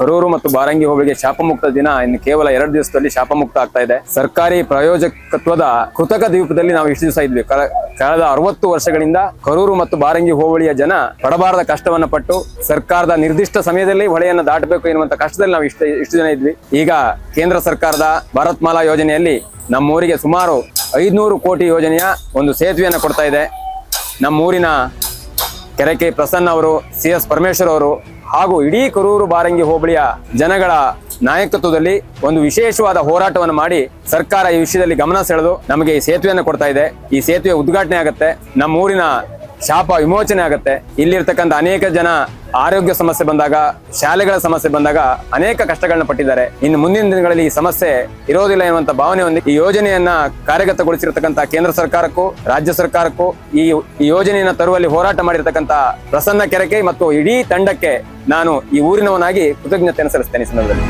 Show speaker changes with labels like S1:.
S1: ಕರೂರು ಮತ್ತು ಬಾರಂಗಿ ಹೋಬಳಿಗೆ ಶಾಪಮುಕ್ತ ದಿನ ಇನ್ನು ಕೇವಲ ಎರಡು ದಿವಸದಲ್ಲಿ ಶಾಪಮುಕ್ತ ಆಗ್ತಾ ಇದೆ. ಸರ್ಕಾರಿ ಪ್ರಾಯೋಜಕತ್ವದ ಕೃತಕ ದ್ವೀಪದಲ್ಲಿ ನಾವು ಇಷ್ಟು ದಿವಸ ಇದ್ವಿ. ಕಳೆದ ಅರವತ್ತು ವರ್ಷಗಳಿಂದ ಕರೂರು ಮತ್ತು ಬಾರಂಗಿ ಹೋಬಳಿಯ ಜನ ಪಡಬಾರದ ಕಷ್ಟವನ್ನು ಪಟ್ಟು ಸರ್ಕಾರದ ನಿರ್ದಿಷ್ಟ ಸಮಯದಲ್ಲಿ ಹೊಳೆಯನ್ನು ದಾಟಬೇಕು ಎನ್ನುವಂತ ಕಷ್ಟದಲ್ಲಿ ನಾವು ಇಷ್ಟು ಇಷ್ಟು ಜನ ಇದ್ವಿ. ಈಗ ಕೇಂದ್ರ ಸರ್ಕಾರದ ಭಾರತ್ ಮಾಲಾ ಯೋಜನೆಯಲ್ಲಿ ನಮ್ಮೂರಿಗೆ ಸುಮಾರು ಐದ್ನೂರು ಕೋಟಿ ಯೋಜನೆಯ ಒಂದು ಸೇತುವೆಯನ್ನು ಕೊಡ್ತಾ ಇದೆ. ನಮ್ಮೂರಿನ ಕೆರೆಕೆ ಪ್ರಸನ್ನ ಅವರು ಸಿ ಎಸ್ ಪರಮೇಶ್ವರ್ ಅವರು ಹಾಗೂ ಇಡೀ ಕರೂರು ಬಾರಂಗಿ ಹೋಬಳಿಯ ಜನಗಳ ನಾಯಕತ್ವದಲ್ಲಿ ಒಂದು ವಿಶೇಷವಾದ ಹೋರಾಟವನ್ನು ಮಾಡಿ ಸರ್ಕಾರ ಈ ವಿಷಯದಲ್ಲಿ ಗಮನ ಸೆಳೆದು ನಮಗೆ ಈ ಸೇತುವೆಯನ್ನು ಕೊಡ್ತಾ ಇದೆ. ಈ ಸೇತುವೆ ಉದ್ಘಾಟನೆ ಆಗುತ್ತೆ. ನಮ್ಮ ಊರಿನ ಶಾಪ ವಿಮೋಚನೆ ಆಗುತ್ತೆ. ಇಲ್ಲಿರ್ತಕ್ಕಂಥ ಅನೇಕ ಜನ ಆರೋಗ್ಯ ಸಮಸ್ಯೆ ಬಂದಾಗ, ಶಾಲೆಗಳ ಸಮಸ್ಯೆ ಬಂದಾಗ ಅನೇಕ ಕಷ್ಟಗಳನ್ನ ಪಟ್ಟಿದ್ದಾರೆ. ಇನ್ನು ಮುಂದಿನ ದಿನಗಳಲ್ಲಿ ಈ ಸಮಸ್ಯೆ ಇರೋದಿಲ್ಲ ಎನ್ನುವಂತ ಭಾವನೆ ಹೊಂದಿ ಈ ಯೋಜನೆಯನ್ನ ಕಾರ್ಯಗತಗೊಳಿಸಿರ್ತಕ್ಕಂಥ ಕೇಂದ್ರ ಸರ್ಕಾರಕ್ಕೂ, ರಾಜ್ಯ ಸರ್ಕಾರಕ್ಕೂ ಈ ಯೋಜನೆಯನ್ನ ತರುವಲ್ಲಿ ಹೋರಾಟ ಮಾಡಿರ್ತಕ್ಕಂಥ ಪ್ರಸನ್ನ ಕೆರೆಕೆ ಮತ್ತು ಇಡೀ ತಂಡಕ್ಕೆ ನಾನು ಈ ಊರಿನವನಾಗಿ ಕೃತಜ್ಞತೆಯನ್ನು ಸಲ್ಲಿಸ್ತೇನೆ ಸಂದರ್ಭದಲ್ಲಿ.